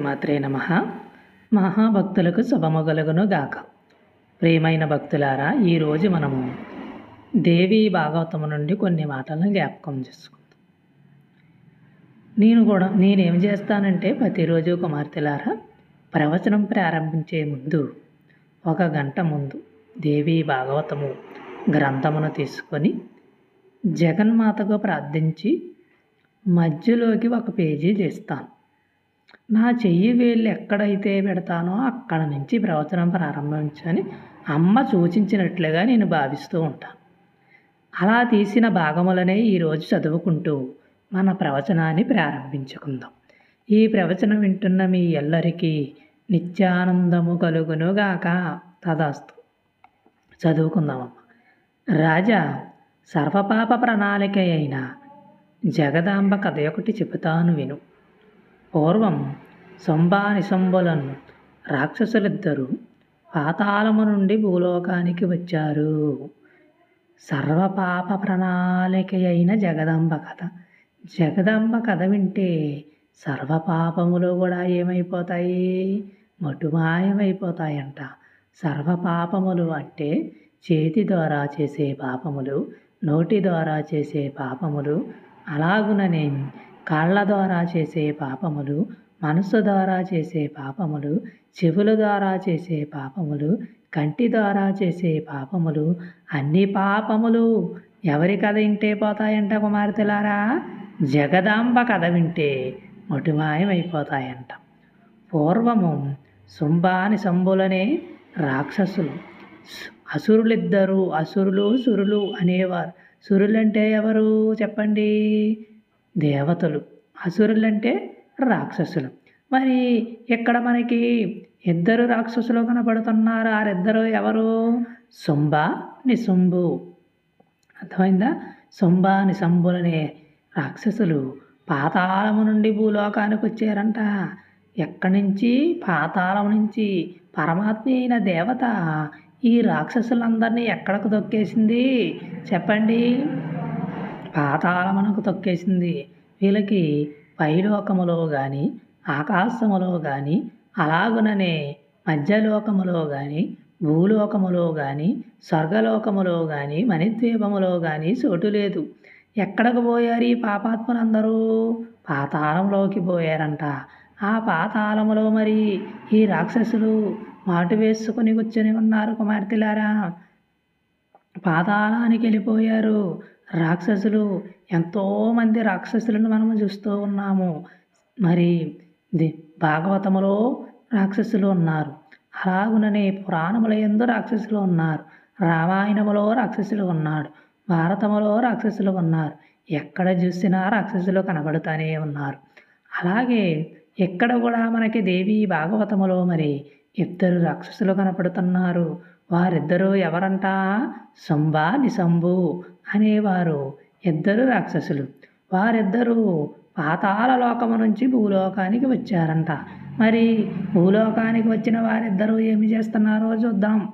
మాత్రే నమ. మహాభక్తులకు శుభమొగలుగును గాక. ప్రియమైన భక్తులారా ఈరోజు మనము దేవీ భాగవతము నుండి కొన్ని మాటలను జ్ఞాపకం చేసుకుందాం. నేను కూడా నేనేం చేస్తానంటే ప్రతిరోజు కుమార్తెలారా ప్రవచనం ప్రారంభించే ముందు ఒక గంట ముందు దేవీ భాగవతము గ్రంథమును తీసుకొని జగన్మాతకు ప్రార్థించి మధ్యలోకి ఒక పేజీ చేస్తాను. నా చెయ్యి వేళ్ళు ఎక్కడైతే పెడతానో అక్కడ నుంచి ప్రవచనం ప్రారంభించని అమ్మ సూచించినట్లుగా నేను భావిస్తూ ఉంటాను. అలా తీసిన భాగములనే ఈరోజు చదువుకుంటూ మన ప్రవచనాన్ని ప్రారంభించుకుందాం. ఈ ప్రవచనం వింటున్న మీ ఎల్లరికీ నిత్యానందము కలుగునుగాక. తదాస్తు. చదువుకుందామమ్మ. రాజా సర్వపాప ప్రణాళిక అయిన జగదాంబ కథ ఒకటి చెబుతాను విను. పూర్వం శంభానిశంభులను రాక్షసులిద్దరూ పాతాళము నుండి భూలోకానికి వచ్చారు. సర్వపాప ప్రణాళిక అయిన జగదంబ కథ. జగదంబ కథ వింటే సర్వపాపములు కూడా ఏమైపోతాయి? మటుమాయమైపోతాయంట. సర్వపాపములు అంటే చేతి ద్వారా చేసే పాపములు నోటి ద్వారా చేసే పాపములు. అలాగుననే కాళ్ళ ద్వారా చేసే పాపములు మనసు ద్వారా చేసే పాపములు చెవుల ద్వారా చేసే పాపములు కంటి ద్వారా చేసే పాపములు అన్ని పాపములు ఎవరి కథ వింటే పోతాయంట కుమార్తెలారా? జగదాంబ కథ వింటే మటుమాయమైపోతాయంట. పూర్వము శుంభాని శంభులనే రాక్షసులు. అసురులిద్దరు అసురులు సురులు అనేవారు. సురులంటే ఎవరు? చెప్పండి. దేవతలు. అసురులంటే రాక్షసులు. మరి ఇక్కడ మనకి ఇద్దరు రాక్షసులు కనపడుతున్నారు ఆరిద్దరు ఎవరు? శుంభ నిశుంభు. అర్థమైందా? శుంభ నిశంభులనే రాక్షసులు పాతాళము నుండి భూలోకానికి వచ్చారంట. ఎక్కడి నుంచి? పాతాళం నుంచి. పరమాత్మ అయిన దేవత ఈ రాక్షసులందరినీ ఎక్కడికి దొక్కేసింది? చెప్పండి. పాతాళమునకు తొక్కేసింది. వీళ్ళకి పైలోకములో కానీ ఆకాశములో కానీ అలాగుననే మధ్యలోకములో కానీ భూలోకములో కానీ స్వర్గలోకములో కానీ మణిద్వీపములో కానీ చోటు లేదు. ఎక్కడికి పోయారు ఈ పాపాత్మలందరూ? పాతాళంలోకి పోయారంట. ఆ పాతాళములో మరి ఈ రాక్షసులు మాటు వేసుకొని కూర్చొని ఉన్నారు కుమార్తెలారా. పాతాళానికి వెళ్ళిపోయారు. రాక్షసులు ఎంతోమంది రాక్షసులను మనము చూస్తూ ఉన్నాము. మరి ది భాగవతములో రాక్షసులు ఉన్నారు. అలాగుననే పురాణముల ఎందు రాక్షసులు ఉన్నారు. రామాయణములో రాక్షసులు ఉన్నాడు భారతములో రాక్షసులు ఉన్నారు. ఎక్కడ చూసినా రాక్షసులు కనబడుతూనే ఉన్నారు. అలాగే ఎక్కడ కూడా మనకి దేవి భాగవతములో మరి ఇద్దరు రాక్షసులు కనపడుతున్నారు. వారిద్దరూ ఎవరంట? శంభ నిశంభు అనేవారు ఇద్దరు రాక్షసులు. వారిద్దరూ పాతాల లోకము నుంచి భూలోకానికి వచ్చారంట. మరి భూలోకానికి వచ్చిన వారిద్దరూ ఏమి చేస్తున్నారో చూద్దాం.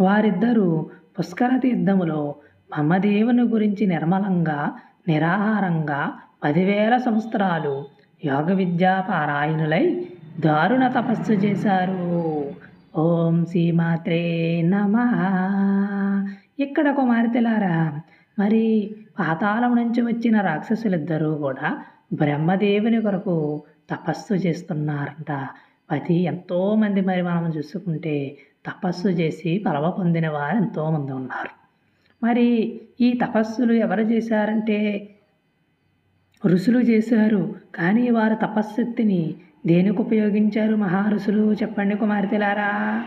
వారిద్దరూ పుష్కర తీర్థములో మమ్మదేవుని గురించి నిర్మలంగా నిరాహారంగా పదివేల సంవత్సరాలు యోగ విద్యా పారాయణులై దారుణ తపస్సు చేశారు. ఓం శ్రీమాత్రే నమ. ఇక్కడ కుమార్తెలారా మరి పాతాళం నుంచి వచ్చిన రాక్షసులిద్దరూ కూడా బ్రహ్మదేవుని కొరకు తపస్సు చేస్తున్నారంట. అది ఎంతోమంది మరి మనం చూసుకుంటే తపస్సు చేసి పలవ పొందిన వారు ఎంతోమంది ఉన్నారు. మరి ఈ తపస్సులు ఎవరు చేశారంటే ఋషులు చేశారు. కానీ వారు తపశ్శక్తిని దేనికి ఉపయోగించారు మహారుషులు చెప్పండి కుమార్తెలారా.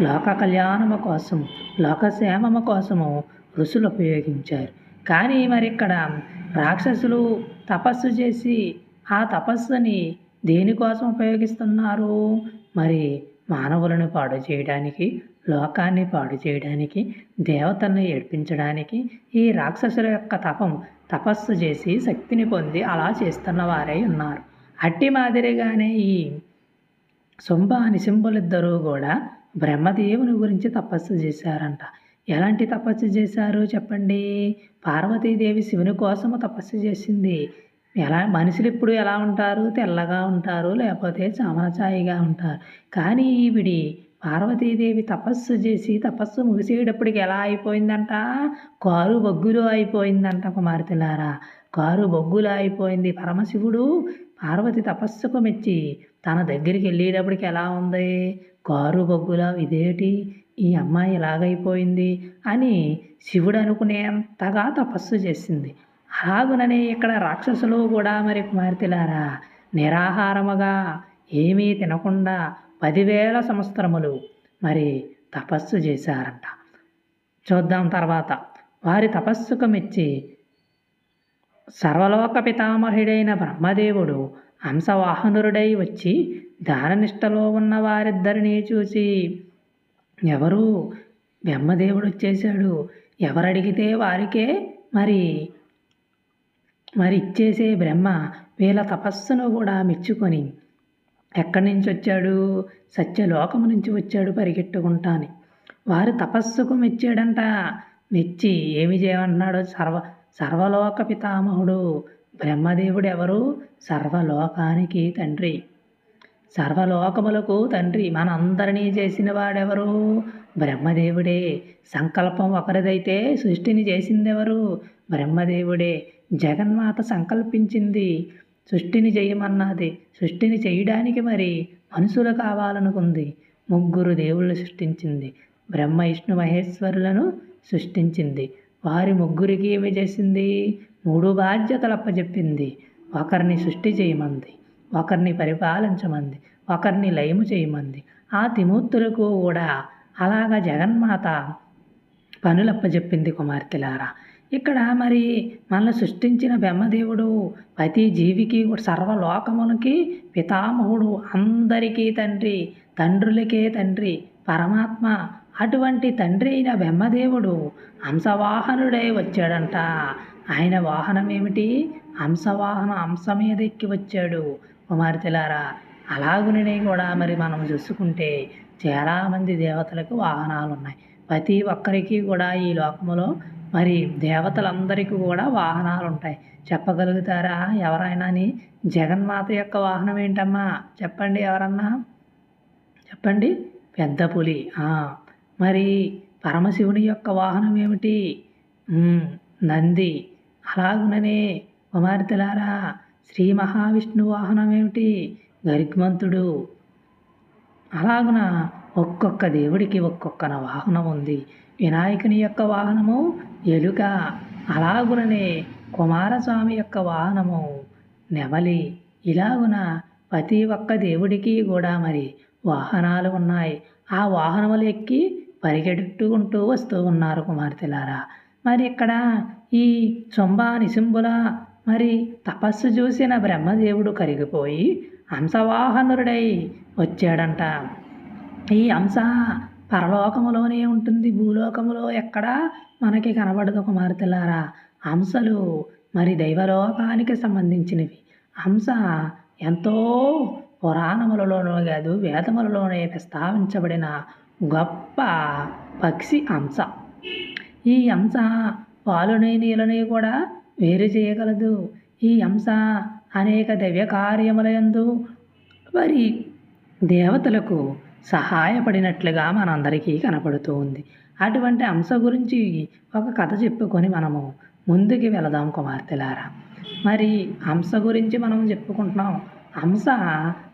లోక కళ్యాణము కోసం లోకక్షేమము కోసము ఋషులు ఉపయోగించారు. కానీ మరి ఇక్కడ రాక్షసులు తపస్సు చేసి ఆ తపస్సుని దేనికోసం ఉపయోగిస్తున్నారు? మరి మానవులను పాడు చేయడానికి లోకాన్ని పాడు చేయడానికి దేవతలను ఏడ్పించడానికి ఈ రాక్షసుల యొక్క తపం తపస్సు చేసి శక్తిని పొంది అలా చేస్తున్న వారే ఉన్నారు. అట్టి మాదిరిగానే ఈ శుంభ నిశంభులిద్దరూ కూడా బ్రహ్మదేవుని గురించి తపస్సు చేశారంట. ఎలాంటి తపస్సు చేశారు చెప్పండి? పార్వతీదేవి శివుని కోసము తపస్సు చేసింది. ఎలా మనుషులు ఇప్పుడు ఎలా ఉంటారు? తెల్లగా ఉంటారు లేకపోతే చామనచాయిగా ఉంటారు. కానీ ఈవిడి పార్వతీదేవి తపస్సు చేసి తపస్సు ముగిసేటప్పటికి ఎలా అయిపోయిందంట? కారు బొగ్గులో అయిపోయిందంట కుమార్తెలారా. కారు బొగ్గులో అయిపోయింది పరమశివుడు. పార్వతి తపస్సుకు మెచ్చి తన దగ్గరికి వెళ్ళేటప్పటికి ఎలా ఉంది? కారు బొగ్గులా ఇదేటి? ఈ అమ్మాయి ఎలాగైపోయింది అని శివుడు అనుకునేంతగా తపస్సు చేసింది. అలాగుననే ఇక్కడ రాక్షసులు కూడా మరి కుమార్తెలారా. నిరాహారముగా ఏమీ తినకుండా పదివేల సంవత్సరములు మరి తపస్సు చేశారంట. చూద్దాం తర్వాత. వారి తపస్సుకు మెచ్చి సర్వలోక పితామహుడైన బ్రహ్మదేవుడు హంసవాహనురుడై వచ్చి దాననిష్టలో ఉన్న వారిద్దరినీ చూసి ఎవరు బ్రహ్మదేవుడు వచ్చేసాడు ఎవరడిగితే వారికే మరి మరి ఇచ్చేసే బ్రహ్మ వీళ్ళ తపస్సును కూడా మెచ్చుకొని ఎక్కడి నుంచి వచ్చాడు? సత్యలోకము నుంచి వచ్చాడు పరిగెట్టుకుంటాని. వారి తపస్సుకు మెచ్చాడంట. మెచ్చి ఏమి చేయమంటున్నాడు సర్వ సర్వలోక పితామహుడు బ్రహ్మదేవుడు ఎవరు? సర్వలోకానికి తండ్రి. సర్వలోకములకు తండ్రి. మనందరినీ చేసిన వాడెవరు? బ్రహ్మదేవుడే. సంకల్పం ఒకరిదైతే సృష్టిని చేసిందెవరు? బ్రహ్మదేవుడే. జగన్మాత సంకల్పించింది. సృష్టిని చేయమన్నది. సృష్టిని చేయడానికి మరి మనుషులు కావాలనుకుంది. ముగ్గురు దేవుళ్ళు సృష్టించింది. బ్రహ్మ విష్ణు మహేశ్వరులను సృష్టించింది. వారి ముగ్గురికి ఏమి చేసింది? మూడు బాధ్యతలు అప్పచెప్పింది ఒకరిని సృష్టి చేయమంది. ఒకరిని పరిపాలించమంది. ఒకరిని లయము చేయమంది. ఆ తిమూర్తులకు కూడా అలాగ జగన్మాత పనులప్పచెప్పింది కుమార్తెలారా. ఇక్కడ మరి మనల్ని సృష్టించిన బ్రహ్మదేవుడు ప్రతి జీవికి సర్వలోకములకి పితామహుడు అందరికీ తండ్రి తండ్రులకే తండ్రి పరమాత్మ అటువంటి తండ్రి అయిన బ్రహ్మదేవుడు హంసవాహనుడై వచ్చాడంట. ఆయన వాహనం ఏమిటి? హంసవాహన హంస మీద ఎక్కి వచ్చాడు. కుమార్తెలారా అలాగునే కూడా మరి మనం చూసుకుంటే చాలామంది దేవతలకు వాహనాలు ఉన్నాయి ప్రతి ఒక్కరికి కూడా ఈ లోకములో మరి దేవతలందరికీ కూడా వాహనాలు ఉంటాయి చెప్పగలుగుతారా? ఎవరైనా అని జగన్మాత యొక్క వాహనం ఏంటమ్మా? చెప్పండి ఎవరన్నా? చెప్పండి. పెద్ద పులి. మరి పరమశివుని యొక్క వాహనం ఏమిటి? నంది. అలాగుననే కుమార్తెలారా శ్రీ మహావిష్ణు వాహనం ఏమిటి? గరిగ్మంతుడు అలాగున ఒక్కొక్క దేవుడికి ఒక్కొక్క వాహనం ఉంది వినాయకుని యొక్క వాహనము ఎలుక అలాగుననే కుమారస్వామి యొక్క వాహనము. నెమలి ఇలాగున ప్రతి ఒక్క దేవుడికి కూడా మరి వాహనాలు ఉన్నాయి. ఆ వాహనములు ఎక్కి పరిగెట్టుకుంటూ వస్తూ ఉన్నారు కుమార్తెలారా. మరి ఇక్కడ ఈ చుంబ నిశుంబుల మరి తపస్సు చూసిన బ్రహ్మదేవుడు కరిగిపోయి హంసవాహనుడై వచ్చాడంట. ఈ హంస పరలోకములోనే ఉంటుంది. భూలోకములో ఎక్కడా మనకి కనబడదు కుమార్తెలారా అంశలు మరి దైవలోకానికి సంబంధించినవి. అంశ ఎంతో పురాణములలోనూ కాదు వేదములలోనే ప్రస్తావించబడిన గొప్ప పక్షి అంశ ఈ అంశ పాలుని నీళ్ళని కూడా వేరు చేయగలదు. ఈ అంశ అనేక దివ్య కార్యములందు మరి దేవతలకు సహాయపడినట్లుగా మనందరికీ కనపడుతూ ఉంది. అటువంటి అంశ గురించి ఒక కథ చెప్పుకొని మనము ముందుకు వెళదాం కుమార్తెలారా. మరి హంస గురించి మనం చెప్పుకుంటున్నాం. హంస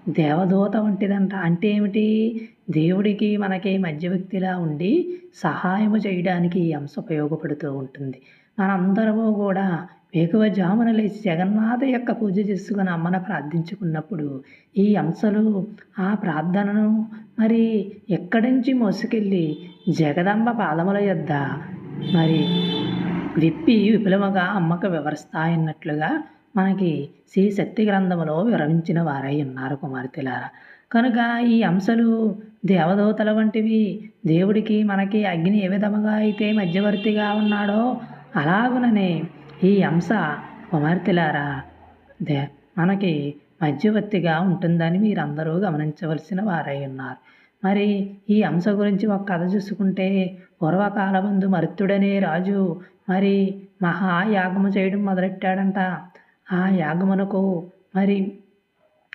దేవదూత వంటిదంట. అంటే ఏమిటి? దేవుడికి మనకి మధ్యవ్యక్తిలా ఉండి సహాయము చేయడానికి ఈ హంస ఉపయోగపడుతూ ఉంటుంది. మనందరము కూడా వేకువజామున లేచి జగన్నాథ యొక్క పూజ చేసుకుని అమ్మను ప్రార్థించుకున్నప్పుడు ఈ అంశలు ఆ ప్రార్థనను మరి ఎక్కడి నుంచి మోసుకెళ్ళి జగదంబ పాదముల యొద్ద? మరి విప్పి విపులముగా అమ్మకు వివరిస్తాయన్నట్లుగా మనకి శ్రీ శక్తి గ్రంథములో వివరించిన వారై ఉన్నారు కుమార్తెలారా. కనుక ఈ అంశలు దేవదూతల వంటివి. దేవుడికి మనకి అగ్ని ఏ విధముగా అయితే మధ్యవర్తిగా ఉన్నాడో అలాగుననే ఈ అంశ కుమార్తెలారా దే మనకి మధ్యవర్తిగా ఉంటుందని మీరందరూ గమనించవలసిన వారై ఉన్నారు. మరి ఈ అంశ గురించి ఒక కథ చూసుకుంటే పూర్వకాలమందు మరుత్తుడనే రాజు మరి మహాయాగము చేయడం మొదలెట్టాడంట. ఆ యాగమునకు మరి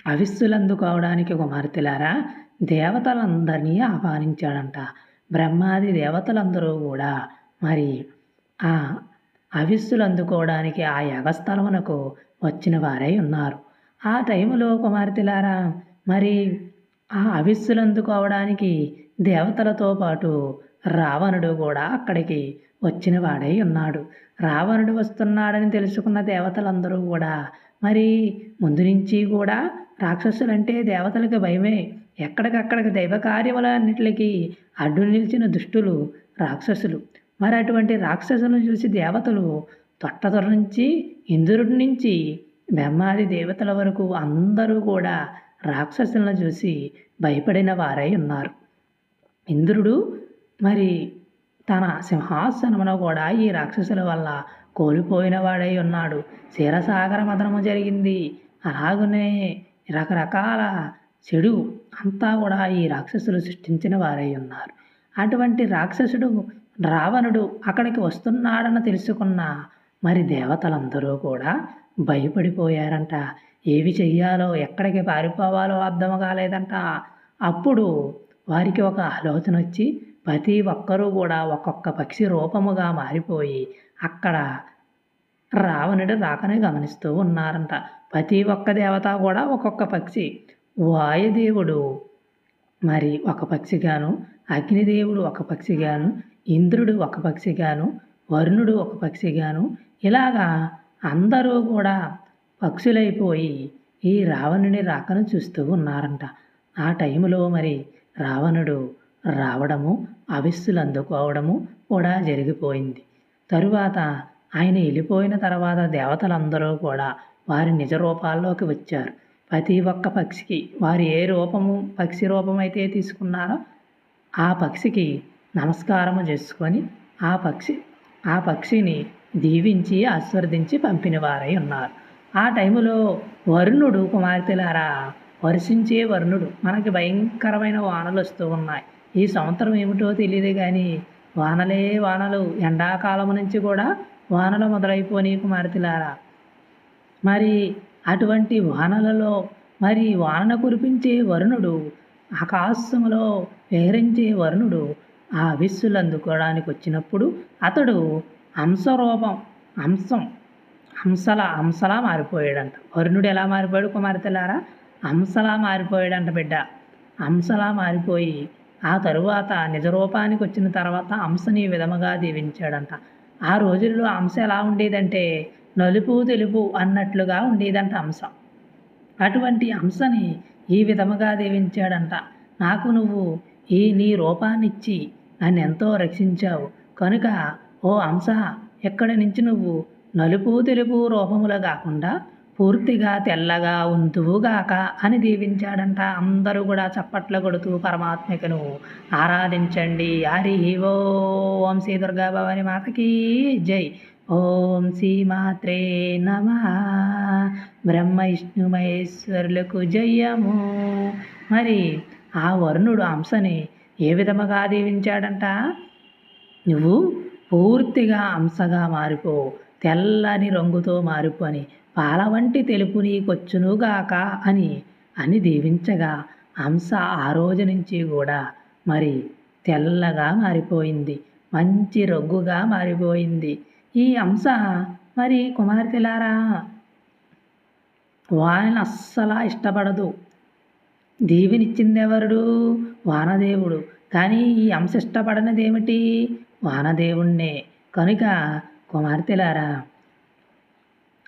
అవిస్సులు అందుకోవడానికి కుమార్తెలారా దేవతలందరినీ ఆహ్వానించాడంట. బ్రహ్మాది దేవతలందరూ కూడా మరి ఆ అవిస్సులు అందుకోవడానికి ఆ యాగస్థలమునకు వచ్చిన వారై ఉన్నారు. ఆ టైములో కుమార్తెలారా మరి ఆ అవిస్సులందుకోవడానికి దేవతలతో పాటు రావణుడు కూడా అక్కడికి వచ్చిన వాడై ఉన్నాడు. రావణుడు వస్తున్నాడని తెలుసుకున్న దేవతలందరూ కూడా మరి ముందు నుంచి కూడా రాక్షసులంటే దేవతలకు భయమే. ఎక్కడికక్కడికి దైవ కార్యములన్నిటికి అడ్డు నిలిచిన దుష్టులు రాక్షసులు. మరి అటువంటి రాక్షసులను చూసి దేవతలు తొట్టతొర నుంచి ఇంద్రుడి నుంచి బ్రహ్మాది దేవతల వరకు అందరూ కూడా రాక్షసులను చూసి భయపడిన వారై ఉన్నారు. ఇంద్రుడు మరి తన సింహాసనమును కూడా ఈ రాక్షసుల వల్ల కోల్పోయిన వాడై ఉన్నాడు. క్షీరసాగర మదనము జరిగింది. అలాగనే రకరకాల చెడు అంతా కూడా ఈ రాక్షసులు సృష్టించిన వారై ఉన్నారు. అటువంటి రాక్షసుడు రావణుడు అక్కడికి వస్తున్నాడని తెలుసుకున్న మరి దేవతలందరూ కూడా భయపడిపోయారంట. ఏవి చెయ్యాలో ఎక్కడికి పారిపోవాలో అర్థం కాలేదంట. అప్పుడు వారికి ఒక ఆలోచన వచ్చి ప్రతి ఒక్కరూ కూడా ఒక్కొక్క పక్షి రూపముగా మారిపోయి అక్కడ రావణుడు రాకనే గమనిస్తూ ఉన్నారంట. ప్రతి ఒక్క దేవత కూడా ఒక్కొక్క పక్షి. వాయుదేవుడు మరి ఒక పక్షిగాను అగ్నిదేవుడు ఒక పక్షిగాను ఇంద్రుడు ఒక పక్షిగాను వరుణుడు ఒక పక్షిగాను ఇలాగా అందరూ కూడా పక్షులైపోయి ఈ రావణుని రాకను చూస్తూ ఉన్నారంట. ఆ టైంలో మరి రావణుడు రావడము అవిస్సులు అందుకోవడము కూడా జరిగిపోయింది. తరువాత ఆయన వెళ్ళిపోయిన తర్వాత దేవతలందరూ కూడా వారి నిజ రూపాల్లోకి వచ్చారు. ప్రతి ఒక్క పక్షికి వారు ఏ రూపము పక్షి రూపం అయితే తీసుకున్నారో ఆ పక్షికి నమస్కారము చేసుకొని ఆ పక్షి ఆ పక్షిని దీవించి ఆస్వర్దించి పంపిన వారై ఉన్నారు. ఆ టైములో వరుణుడు కుమార్తెలారా వర్షించే వరుణుడు మనకి భయంకరమైన వానలు వస్తూ ఉన్నాయి. ఈ సంవత్సరం ఏమిటో తెలియదు కానీ వానలే వానలు. ఎండాకాలం నుంచి కూడా వానలు మొదలైపోయి కుమార్తెలారా. మరి అటువంటి వానలలో మరి వానను కురిపించే వరుణుడు ఆకాశములో విహరించే వరుణుడు ఆ విస్సులు అందుకోవడానికి వచ్చినప్పుడు అతడు హంసరూపం హంసం హంసలా హంసలా మారిపోయాడంట. వరుణుడు ఎలా మారిపోయాడు కుమార్తెలారా హంసలా మారిపోయాడంట బిడ్డ. హంసలా మారిపోయి ఆ తరువాత నిజరూపానికి వచ్చిన తర్వాత హంసని విధముగా దీవించాడంట. ఆ రోజుల్లో హంస ఎలా ఉండేదంటే నలుపు తెలుపు అన్నట్లుగా ఉండేదంట హంస. అటువంటి హంసని ఈ విధముగా దీవించాడంట. నాకు నువ్వు ఈ నీ రూపాన్నిచ్చి నన్ను ఎంతో రక్షించావు. కనుక ఓ అంశ ఎక్కడి నుంచి నువ్వు నలుపు తెలుపు రూపములు కాకుండా పూర్తిగా తెల్లగా ఉంతువుగాక అని దీవించాడంట. అందరూ కూడా చప్పట్లు కొడుతూ పరమాత్మికను ఆరాధించండి. హరి ఓం శ్రీ దుర్గా భవాని మాతకి జై. ఓం శ్రీ మాత్రే నమ. బ్రహ్మ విష్ణు మహేశ్వరులకు జయము. మరి ఆ వరుణుడు అంశని ఏ విధముగా దీవించాడంట? నువ్వు పూర్తిగా అంశగా మారిపో తెల్లని రంగుతో మారిపో అని పాల వంటి తెలుపు నీకొచ్చునుగాక అని అని దీవించగా అంశ ఆ రోజు నుంచి కూడా మరి తెల్లగా మారిపోయింది మంచి రొగ్గుగా మారిపోయింది. ఈ అంశ మరి కుమార్తెలారా వానని అస్సలా ఇష్టపడదు. దీవినిచ్చిందెవరుడు? వానదేవుడు. కానీ ఈ అంశ ఇష్టపడనిదేమిటి? వానదేవుణ్ణే. కనుక కుమార్తెలారా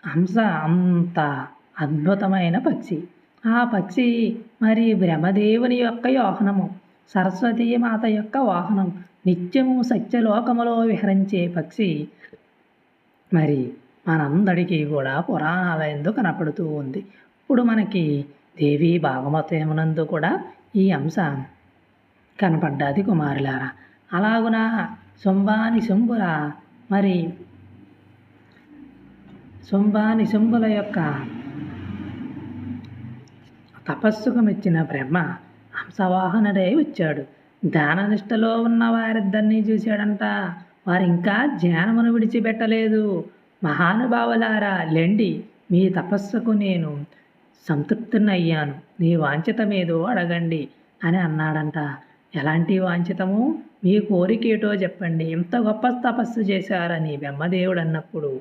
హంస అంత అద్భుతమైన పక్షి. ఆ పక్షి మరి బ్రహ్మదేవుని యొక్క యోహనము సరస్వతీ మాత యొక్క వాహనం నిత్యము సత్యలోకములో విహరించే పక్షి. మరి మనందరికీ కూడా పురాణాల ఎందు కనపడుతూ ఉంది. ఇప్పుడు మనకి దేవి భాగవతమునందు కూడా ఈ అంశ కనపడ్డది కుమారులారా. అలాగున శుంభాని శంభుల మరి శుంభాని శంభుల యొక్క తపస్సుకు మెచ్చిన బ్రహ్మ హంసవాహనుడై వచ్చాడు. ధ్యాననిష్టలో ఉన్న వారిద్దరినీ చూశాడంట. వారు ఇంకా జ్ఞానమును విడిచిపెట్టలేదు. మహానుభావులారా లెండి మీ తపస్సుకు నేను సంతృప్తినయ్యాను. నీ వాంఛితమేదో అడగండి అని అన్నాడంట. ఎలాంటి వాంఛితము? మీ కోరికేటో చెప్పండి. ఇంత గొప్ప తపస్సు చేశారని బ్రహ్మదేవుడు అన్నప్పుడు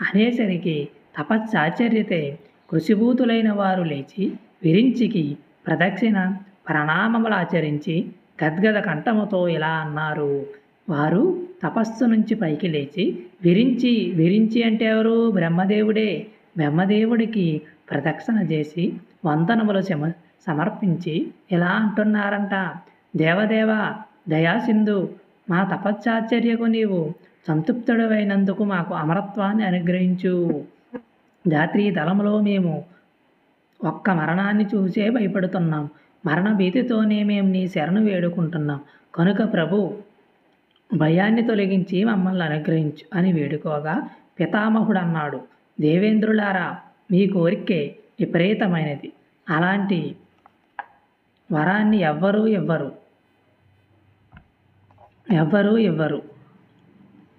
అనేసరికి తపశ్చాచర్యతే కృషిభూతులైన వారు లేచి విరించికి ప్రదక్షిణ ప్రణామములు ఆచరించి గద్గద కంఠముతో ఇలా అన్నారు. వారు తపస్సు నుంచి పైకి లేచి విరించి విరించి అంటే ఎవరు? బ్రహ్మదేవుడే. బ్రహ్మదేవుడికి ప్రదక్షిణ చేసి వందనములు సమ సమర్పించి ఇలా అంటున్నారంట. దేవదేవ దయాసింధు మా తపశ్చాచర్యకు నీవు సంతృప్తుడవైనందుకు మాకు అమరత్వాన్ని అనుగ్రహించు. జాతీయ దళములో మేము ఒక్క మరణాన్ని చూసే భయపడుతున్నాం. మరణ భీతితోనే మేము నీ శరణు వేడుకుంటున్నాం. కనుక ప్రభు భయాన్ని తొలగించి మమ్మల్ని అనుగ్రహించు అని వేడుకోగా పితామహుడు అన్నాడు దేవేంద్రులారా మీ కోరికే విపరీతమైనది. అలాంటి వరాన్ని ఎవ్వరూ ఇవ్వరు. ఎవ్వరూ ఇవ్వరు.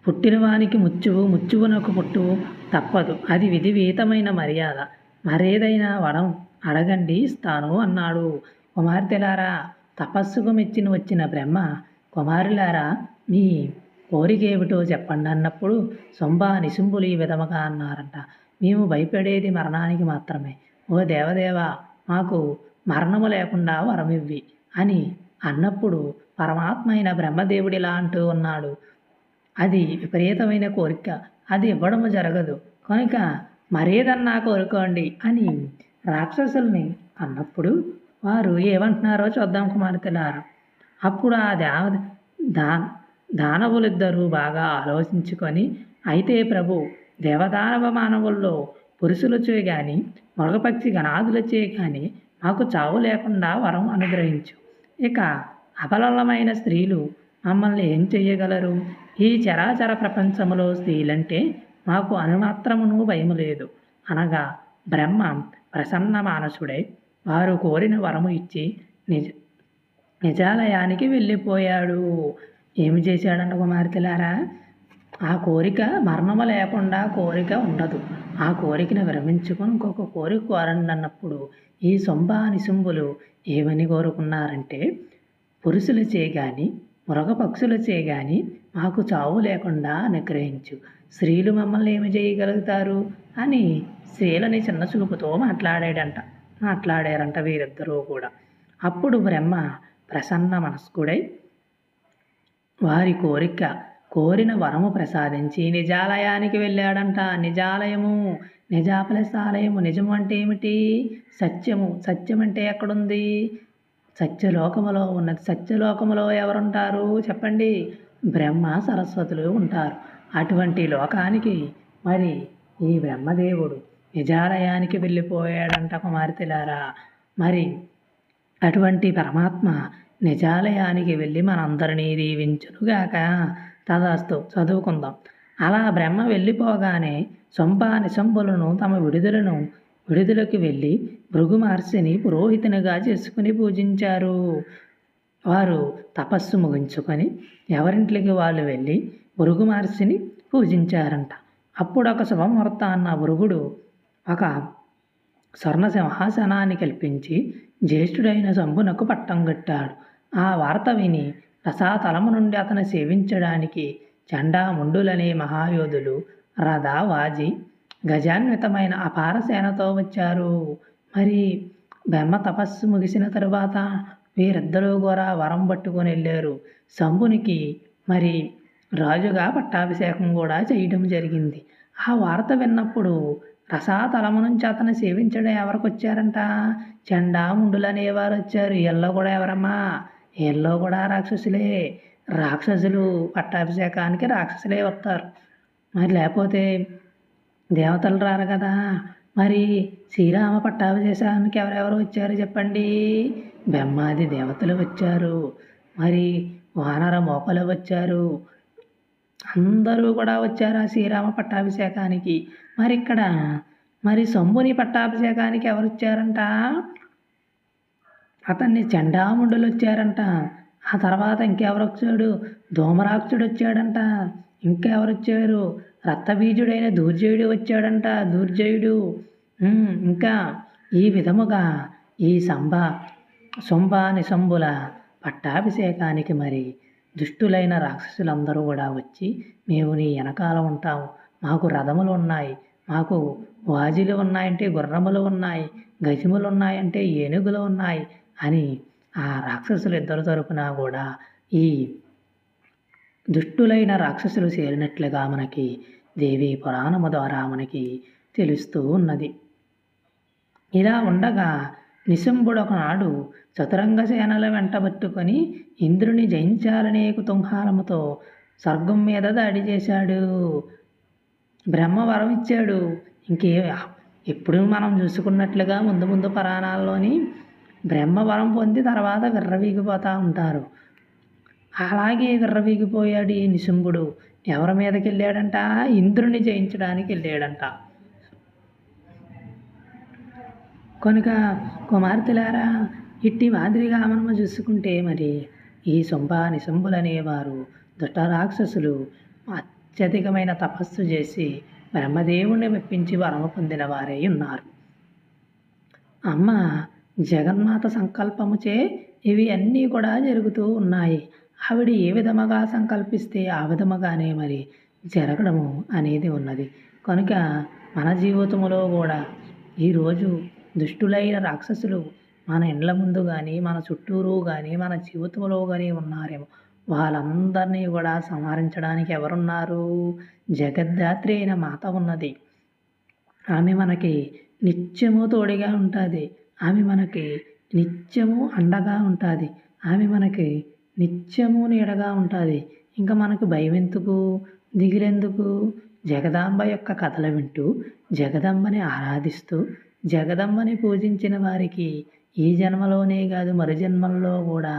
పుట్టినవానికి ముచ్చువు ముచ్చువునకు పుట్టువు తప్పదు. అది విధివీతమైన మర్యాద. మరేదైనా వరం అడగండి ఇస్తాను అన్నాడు. కుమార్తెలారా తపస్సుకు మెచ్చిన వచ్చిన బ్రహ్మ కుమారులారా మీ కోరికేమిటో చెప్పండి అన్నప్పుడు సొంబ నిశుంభులు ఈ విధముగా అన్నారంట. మేము భయపడేది మరణానికి మాత్రమే. ఓ దేవదేవ మాకు మరణము లేకుండా వరమివ్వి అని అన్నప్పుడు పరమాత్మైన బ్రహ్మదేవుడిలా అంటూ ఉన్నాడు. అది విపరీతమైన కోరిక. అది ఇవ్వడము జరగదు. కనుక మరేదన్నా కోరుకోండి అని రాక్షసుల్ని అన్నప్పుడు వారు ఏమంటున్నారో చూద్దాం కుమార్తెలారు. అప్పుడు ఆ దేవ దా దానవులిద్దరూ బాగా ఆలోచించుకొని అయితే ప్రభు దేవదానవ మానవుల్లో పురుషులచే కానీ మృగపక్షి గణాదులచే కానీ మాకు చావు లేకుండా వరం అనుగ్రహించు. ఇక అబలమైన స్త్రీలు మమ్మల్ని ఏం చెయ్యగలరు? ఈ చరాచర ప్రపంచములో స్త్రీలంటే మాకు అనుమాత్రమును భయము లేదు. అనగా బ్రహ్మ ప్రసన్న మానసుడై వారు కోరిన వరము ఇచ్చి నిజ నిజాలయానికి వెళ్ళిపోయాడు. ఏమి చేశాడంట కుమార్తెలారా? ఆ కోరిక మరణము లేకుండా కోరిక ఉండదు. ఆ కోరికను విరమించుకొని ఇంకొక కోరిక కోరండి అన్నప్పుడు ఈ శుంభ నిశుంభులు ఏమని కోరుకున్నారంటే పురుషులచే గాని మృగపక్షులచే గాని మాకు చావు లేకుండా అనుగ్రహించు స్త్రీలు మమ్మల్ని ఏమి చేయగలుగుతారు? అని స్త్రీలని చిన్న చూపుతో మాట్లాడాడంట. మాట్లాడారంట వీరిద్దరూ కూడా. అప్పుడు బ్రహ్మ ప్రసన్న మనస్కుడై వారి కోరిక కోరిన వరము ప్రసాదించి నిజాలయానికి వెళ్ళాడంట. నిజాలయము నిజాపలసాలయము ఆలయము నిజము అంటే ఏమిటి? సత్యము సత్యం అంటే ఎక్కడుంది? సత్యలోకములో ఉన్నది. సత్యలోకములో ఎవరుంటారు? చెప్పండి. బ్రహ్మ సరస్వతులు ఉంటారు. అటువంటి లోకానికి మరి ఈ బ్రహ్మదేవుడు నిజాలయానికి వెళ్ళిపోయాడంట కుమార్తెలారా. మరి అటువంటి పరమాత్మ నిజాలయానికి వెళ్ళి మనందరినీ దీవించునుగాక. తదాస్తు చదువుకుందాం. అలా బ్రహ్మ వెళ్ళిపోగానే శంభా నిశంబులను తమ విడుదలను విడుదలకి వెళ్ళి భృగు మహర్షిని పురోహితునిగా చేసుకుని పూజించారు. వారు తపస్సు ముగించుకొని ఎవరింట్లోకి వాళ్ళు వెళ్ళి భృగు మహర్షిని పూజించారంట. అప్పుడు ఒక శుభముహూర్త అన్న భృగుడు ఒక స్వర్ణ సింహాసనాన్ని కల్పించి జ్యేష్ఠుడైన శంభునకు పట్టం కట్టాడు. ఆ వార్త విని రసాతలము నుండి అతను సేవించడానికి చండాముండులనే మహాయోధులు రథ వాజి గజాన్వితమైన అపార సేనతో వచ్చారు. మరి బ్రహ్మ తపస్సు ముగిసిన తరువాత వీరిద్దరూ కూడా వరం పట్టుకొని వెళ్ళారు. శంభునికి మరి రాజుగా పట్టాభిషేకం కూడా చేయడం జరిగింది. ఆ వార్త విన్నప్పుడు రసాతలము నుంచి అతను సేవించడం ఎవరికి వచ్చారంట చండాముండులు అనేవారు వచ్చారు. వీళ్ళలో కూడా ఎవరమ్మా? వీళ్ళలో కూడా రాక్షసులే. రాక్షసులు పట్టాభిషేకానికి రాక్షసులే వస్తారు. మరి లేకపోతే దేవతలు రారు కదా? మరి శ్రీరామ పట్టాభిషేకానికి ఎవరెవరు వచ్చారు చెప్పండి? బ్రహ్మాది దేవతలు వచ్చారు. మరి వానర మోకలు వచ్చారు. అందరూ కూడా వచ్చారు ఆ శ్రీరామ పట్టాభిషేకానికి. మరి ఇక్కడ మరి శంభుని పట్టాభిషేకానికి ఎవరు వచ్చారంట? అతన్ని చండాముండులు వచ్చారంట. ఆ తర్వాత ఇంకెవరు వచ్చాడు? ధూమరాక్షుడు వచ్చాడంట. ఇంకెవరు వచ్చారు? రక్తబీజుడైన దూర్జయుడు వచ్చాడంట. దూర్జయుడు ఇంకా ఈ విధముగా ఈ సంభ శుంభ నిశంభుల పట్టాభిషేకానికి మరి దుష్టులైన రాక్షసులందరూ కూడా వచ్చి మేము నీ వెనకాల ఉంటాము. మాకు రథములు ఉన్నాయి. మాకు వాజీలు ఉన్నాయంటే గుర్రములు ఉన్నాయి. గజములు ఉన్నాయంటే ఏనుగులు ఉన్నాయి అని ఆ రాక్షసులు ఇద్దరు తరపున కూడా ఈ దుష్టులైన రాక్షసులు చేరినట్లుగా మనకి దేవి పురాణము ద్వారా మనకి తెలుస్తూ ఉన్నది. ఇలా ఉండగా నిశంభుడు ఒకనాడు చతురంగ సేనల వెంటబెట్టుకొని ఇంద్రుని జయించాలనే కుతుంహారముతో స్వర్గం మీద దాడి చేశాడు. బ్రహ్మవరం ఇచ్చాడు. ఇంకే ఎప్పుడు మనం చూసుకున్నట్లుగా ముందు ముందు పురాణాల్లోని బ్రహ్మవరం పొంది తర్వాత విర్రవీగిపోతూ ఉంటారు. అలాగే విర్రవీగిపోయాడు ఈ నిశుంభుడు. ఎవరి మీదకి వెళ్ళాడంట ఇంద్రుని జయించడానికి వెళ్ళాడంట కనుక కుమార్తెలారా ఇట్టి మాదిరిగా మనము చూసుకుంటే మరి ఈ శుంభ నిశంభులనేవారు దుష్టరాక్షసులు అత్యధికమైన తపస్సు చేసి బ్రహ్మదేవుణ్ణి మెప్పించి వరమ పొందిన వారై ఉన్నారు. అమ్మ జగన్మాత సంకల్పముచే ఇవి అన్నీ కూడా జరుగుతూ ఉన్నాయి. ఆవిడ ఏ విధముగా సంకల్పిస్తే ఆ విధముగానే మరి జరగడము అనేది ఉన్నది. కనుక మన జీవితంలో కూడా ఈరోజు దుష్టులైన రాక్షసులు మన ఇండ్ల ముందు కానీ మన చుట్టూరు కానీ మన జీవితంలో కానీ ఉన్నారేమో. వాళ్ళందరినీ కూడా సంహరించడానికి ఎవరున్నారు? జగద్ధాత్రి అయిన మాత ఉన్నది. ఆమె మనకి నిత్యము తోడిగా ఉంటుంది. ఆమె మనకి నిత్యము అండగా ఉంటుంది. ఆమె మనకి నిత్యము నీడగా ఉంటుంది. ఇంకా మనకు భయం ఎందుకు దిగులెందుకు? జగదాంబ యొక్క కథలు వింటూ జగదంబని ఆరాధిస్తూ జగదంబని పూజించిన వారికి ఈ జన్మలోనే కాదు మరు జన్మల్లో కూడా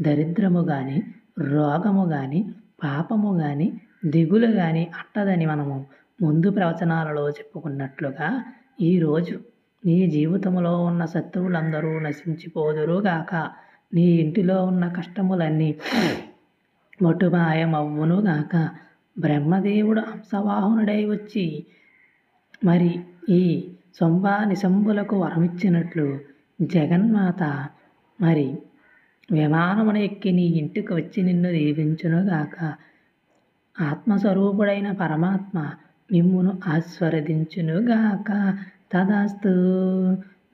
దరిద్రము కానీ రోగము కానీ పాపము కానీ దిగులు కానీ అట్టదని మనము ముందు ప్రవచనాలలో చెప్పుకున్నట్లుగా ఈరోజు నీ జీవితంలో ఉన్న శత్రువులందరూ నశించిపోదురుగాక. నీ ఇంటిలో ఉన్న కష్టములన్నీ మొటుమాయమవ్వునుగాక బ్రహ్మదేవుడు అంశవాహనుడై వచ్చి మరి ఈ సొంబా నిశంబులకు వరమిచ్చినట్లు జగన్మాత మరి విమానమున ఎక్కి నీ ఇంటికి వచ్చి నిన్ను దీవించునుగాక ఆత్మస్వరూపుడైన పరమాత్మ మిమ్మును ఆస్వాదించునుగాక తదాస్తు.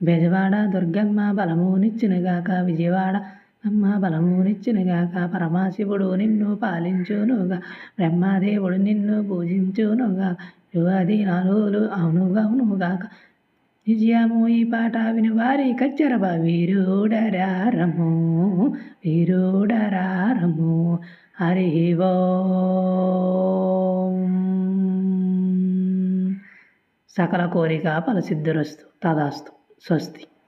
బెజవాడ దుర్గమ్మ బలమునిచ్చినగాక విజయవాడ. అమ్మ బలమునిచ్చినగాక పరమశివుడు నిన్ను పాలించునుగా. బ్రహ్మదేవుడు నిన్ను పూజించునుగా. యువది నాలుగులు అవునుగా అవునుగాక. విజయము ఈ పాట విని వారి కచ్చరబ వీరుడరారము. వీరుడరారము. హరి ఓం. సకల కోరిక పలసిద్ధురస్తు తదాస్తు. Swastika.